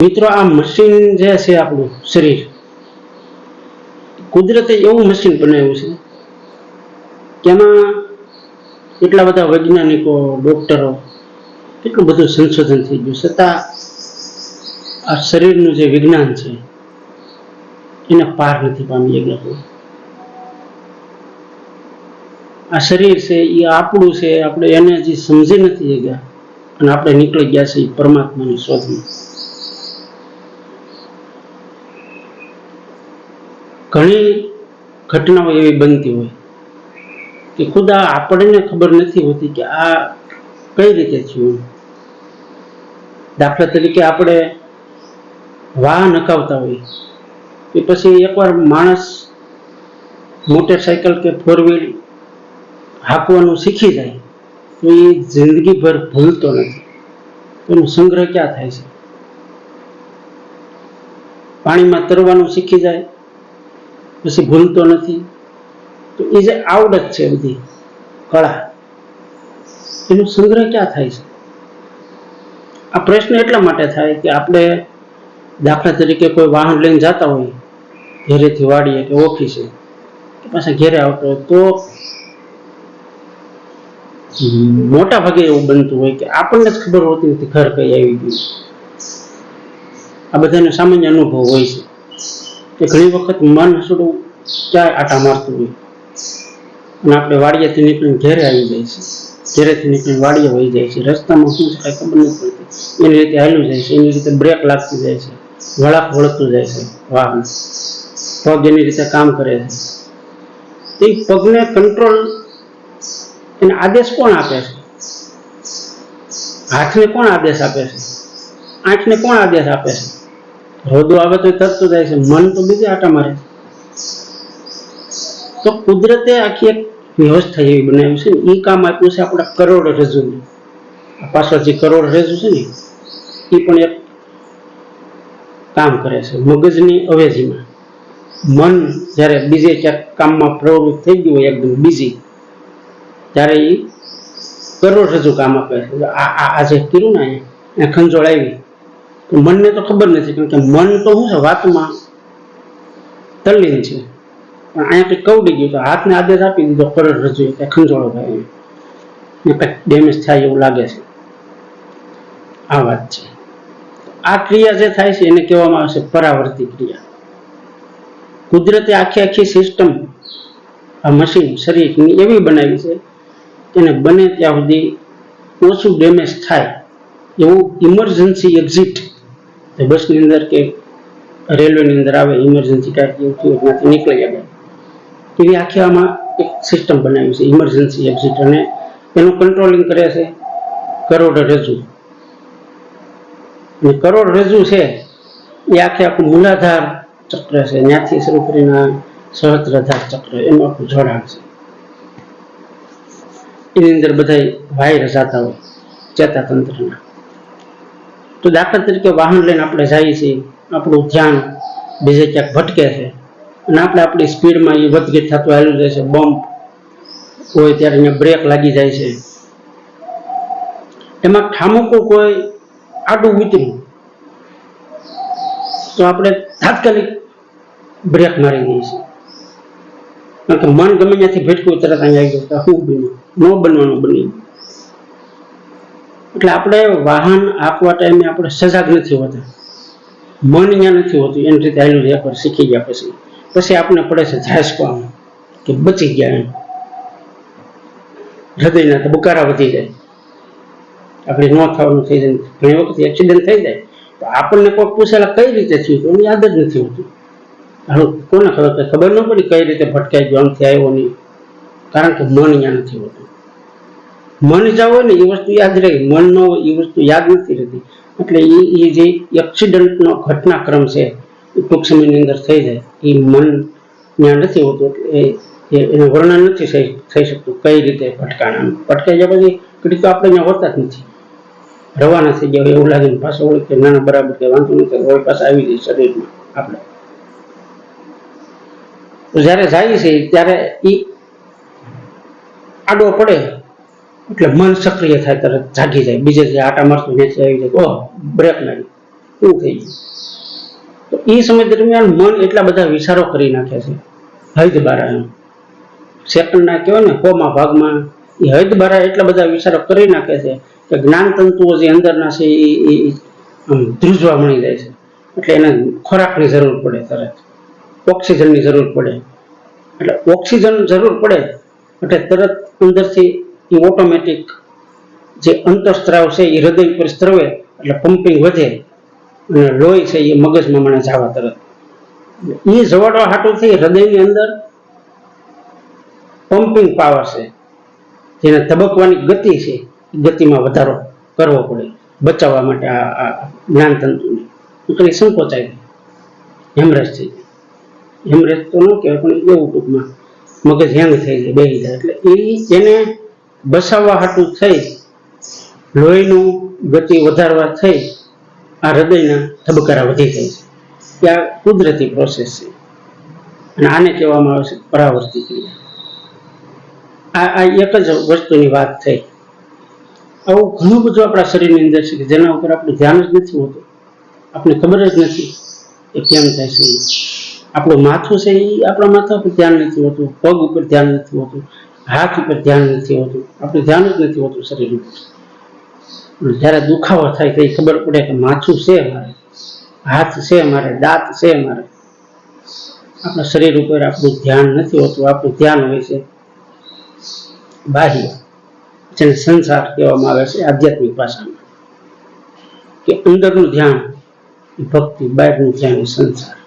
મિત્રો, આ મશીન જે છે આપણું શરીર. કુદરતે એવું મશીન બનાવ્યું છે કે એટલા બધા વૈજ્ઞાનિકો ડોક્ટરો કેટલું બધું સંશોધન થઈ ગયું. છતાં આ શરીરનું જે વિજ્ઞાન છે, એને પાર નથી પામી ગયા આ શરીર છે, એ આપણું છે, આપણે એને હજી સમજી નથી ગયા અને આપણે નીકળી ગયા છીએ પરમાત્માની શોધમાં. ઘણી ઘટનાઓ એવી બનતી હોય કે ખુદા આપણને ખબર નથી હોતી કે આ કઈ રીતે થયું. દાખલા તરીકે આપણે વાહ નકાવતા હોય કે પછી એકવાર માણસ મોટરસાયકલ કે ફોર વ્હીલ હાંકવાનું શીખી જાય, તો એ જિંદગીભર ભૂલતો નથી. એનો સંગ્રહ ક્યાં થાય છે? પાણીમાં તરવાનું શીખી જાય પછી ભૂલતો નથી. તો એ જે આવડત છે બધી, કળા, એનો સંગ્રહ ક્યાં થાય છે? આ પ્રશ્ન એટલા માટે થાય કે આપણે દાખલા તરીકે કોઈ વાહન લઈને જતા હોય, ઘેરેથી વાડીએ કે ઓફિસે પાછા ઘેરે આવતો હોય, તો મોટા ભાગે એવું બનતું હોય કે આપણને જ ખબર હોતી નથી ઘર કઈ આવી ગયું. આ બધાનો સામાન્ય અનુભવ હોય છે. કે ઘણી વખત મન હસડું ક્યાંય આટા મારતું હોય. અને આપણે વાડિયાથી નીકળીને ઘેરે આવી જાય છે. ઘેરેથી નીકળીને વાડીએ વહી જાય છે. રસ્તામાં શું છે કાંઈ ખબર નથી પડતી. એની રીતે હાલ્યું જાય છે. એની રીતે બ્રેક લાગતી જાય છે. વળાક વળતું જાય છે વાહન. પગ એની રીતે કામ કરે છે. એ પગને કંટ્રોલ એને આદેશ કોણ આપે છે? હાથને કોણ આદેશ આપે છે? આંખને કોણ આદેશ આપે છે? રોદો આવે તો થતું જાય છે. મન તો બીજે આટા મારે તો કુદરતે આખી એક વ્યવસ્થા એવી બનાવી છે એ કામ આપ્યું છે આપણા કરોડ રજુ આ પાછળ જે કરોડ રજુ છે ને એ પણ એક કામ કરે છે મગજની અવેજીમાં. મન જ્યારે બીજે ક્યાંક કામમાં પ્રવૃત્ત થઈ ગયું હોય, એકદમ બીજી ત્યારે એ કરોડ રજુ કામ આપે છે. આ આ જે કર્યું ને અહીંયા ખંજોળ આવી. મનને તો ખબર નથી કારણ કે મન તો શું છે, વાતમાં તલ્લીન છે. પણ અહીંયા કંઈક કવડી ગયું તો હાથને આદેશ આપી દીધો પરત રજૂ કે ખંજોળો ભાઈ ને કંઈક ડેમેજ થાય એવું લાગે છે. આ વાત છે. આ ક્રિયા જે થાય છે એને કહેવામાં આવે છે પરાવર્તી ક્રિયા. કુદરતે આખી આખી સિસ્ટમ આ મશીન શરીરની એવી બનાવી છે એને બને ત્યાં સુધી ઓછું ડેમેજ થાય એવું ઇમરજન્સી એક્ઝિટ બસની અંદર કે રેલવેની અંદર આવે ઇમરજન્સી એવું થયું નીકળી આવે એવી આખી આમાં એક સિસ્ટમ બનાવી છે ઇમરજન્સી એક્ઝિટ અને એનું કંટ્રોલિંગ કરે છે, કરોડ રજૂ. અને કરોડ છે, એ આખે આખું મૂલાધાર ચક્ર છે. ત્યાંથી શરૂ કરીને સહસ્ત્રધાર ચક્ર, એનું આખું જોડાણ છે. એની અંદર બધા વાયર જાતા હોય, ચેતાતંત્રના. તો દાખલા તરીકે વાહન લઈને આપણે જઈએ છીએ, આપણું ધ્યાન બીજે ક્યાંક ભટકે છે. અને આપણે આપણી સ્પીડમાં એ વધઘટ થતું હાલ્યું જાય છે, બમ્પ હોય ત્યારે અહીંયા બ્રેક લાગી જાય છે. એમાં ઠામુકું કોઈ આડું ઉતર્યું. તો આપણે તાત્કાલિક બ્રેક મારી દઈએ છીએ. કારણ કે મન ગમે ત્યાંથી ભેટકું તરત અહીંયા આવી ગયું શું બન્યું? ન બનવાનું બની એટલે આપણે વાહન આપવા ટાઈમે આપણે સજાગ નથી હોતા. મન અહીંયા નથી હોતું. એની રીતે આવેલું છે એકવાર શીખી ગયા પછી. પછી આપણે પડે છે ઝાસકો કે બચી ગયા એમ. હૃદયના તો વધી જાય. આપણે ન થવાનું થઈ જાય. ઘણી વખત એક્સિડન્ટ થઈ જાય. તો આપણને કોઈ પૂછેલા કઈ રીતે થયું તો યાદ જ નથી હોતું. હવે કોને ખબર ખબર ન પડી કઈ રીતે ભટકાઈ ગયો, આમથી આવ્યો નહીં. કારણ કે મન અહીંયા નથી હોતું. મન હોય ને એ વસ્તુ યાદ રહે. મન ન હોય એ વસ્તુ યાદ નથી રહેતી. એટલે એ એ જે એક્સિડન્ટનો ઘટનાક્રમ છે, એ ટૂંક સમયની અંદર થઈ જાય. એ મન ત્યાં નથી હોતું. એટલે એનું વર્ણન નથી થઈ શકતું કઈ રીતે ભટકાણા ભટકાઈ ગયા પછી તો આપણે અહીંયા હોતા જ નથી. રવાના થઈ ગયા એવું લાગે પાછો હોય કે ના ના, બરાબર કે વાંધો નથી. હોય પાછા આવી જાય શરીરમાં આપણે. જ્યારે જાય છે, ત્યારે એ આડો પડે. એટલે મન સક્રિય થાય તરત જાગી જાય. બીજે જે આટા મારતું નેચે આવી જાય. ઓહ બ્રેક લાગી શું થઈ ગયું. તો એ સમય દરમિયાન મન એટલા બધા વિચારો કરી નાખે છે. હૈદ બારા એમ સેકન્ડના કહેવાય ને, કોમા ભાગમાં. એ હૈદ બારા એટલા બધા વિચારો કરી નાખે છે કે જ્ઞાન તંતુઓ જે અંદરના છે એ, આમ ધ્રુજવા મળી જાય છે. એટલે એને ખોરાકની જરૂર પડે તરત. ઓક્સિજનની જરૂર પડે. એટલે ઓક્સિજન જરૂર પડે, એટલે તરત અંદરથી એ ઓટોમેટિક જે અંતઃસ્ત્રાવ છે એ હૃદય પર સ્ત્રવે, એટલે પમ્પિંગ વધે અને લોહી છે એ મગજમાં મને જવા તરત. એ જવાડવા હાટું થઈ હૃદયની અંદર પમ્પિંગ પાવર છે, જેને ધબકવાની ગતિ છે ગતિમાં વધારો કરવો પડે બચાવવા માટે આ જ્ઞાનતંતુને. નકરી સંકોચાય. હેમરેજ થઈ જાય હેમરેજ તો ન કહેવાય, પણ એવું ટૂંકમાં મગજ હેંગ થઈ જાય બેસી જાય. એટલે એ એને બસાવવા હાટું થઈ લોહીનું ગતિ વધારવા થઈ આ હૃદયના ધબકારા વધી જાય છે. એ આ કુદરતી પ્રોસેસ છે. અને આને કહેવામાં આવે છે પરાવર્તિત ક્રિયા. આ એક જ વસ્તુની વાત થઈ. આવું ઘણું બધું આપણા શરીરની અંદર છે કે જેના ઉપર આપણું ધ્યાન જ નથી હોતું. આપણે ખબર જ નથી કે કેમ થાય છે. આપણું માથું છે એ આપણા માથા પર ધ્યાન નથી હોતું, પગ ઉપર ધ્યાન નથી હોતું. હાથ ઉપર ધ્યાન નથી હોતું. આપણું ધ્યાન જ નથી હોતું શરીર ઉપર અને જ્યારે દુખાવો થાય તો ખબર પડે કે માથું છે મારે, હાથ છે મારે, દાંત છે મારે. આપણા શરીર ઉપર આપણું ધ્યાન નથી હોતું, આપણું ધ્યાન હોય છે બાહ્ય. જેને સંસાર કહેવામાં આવે છે આધ્યાત્મિક ભાષામાં. કે અંદરનું ધ્યાન, ભક્તિ, બહારનું ધ્યાન, સંસાર.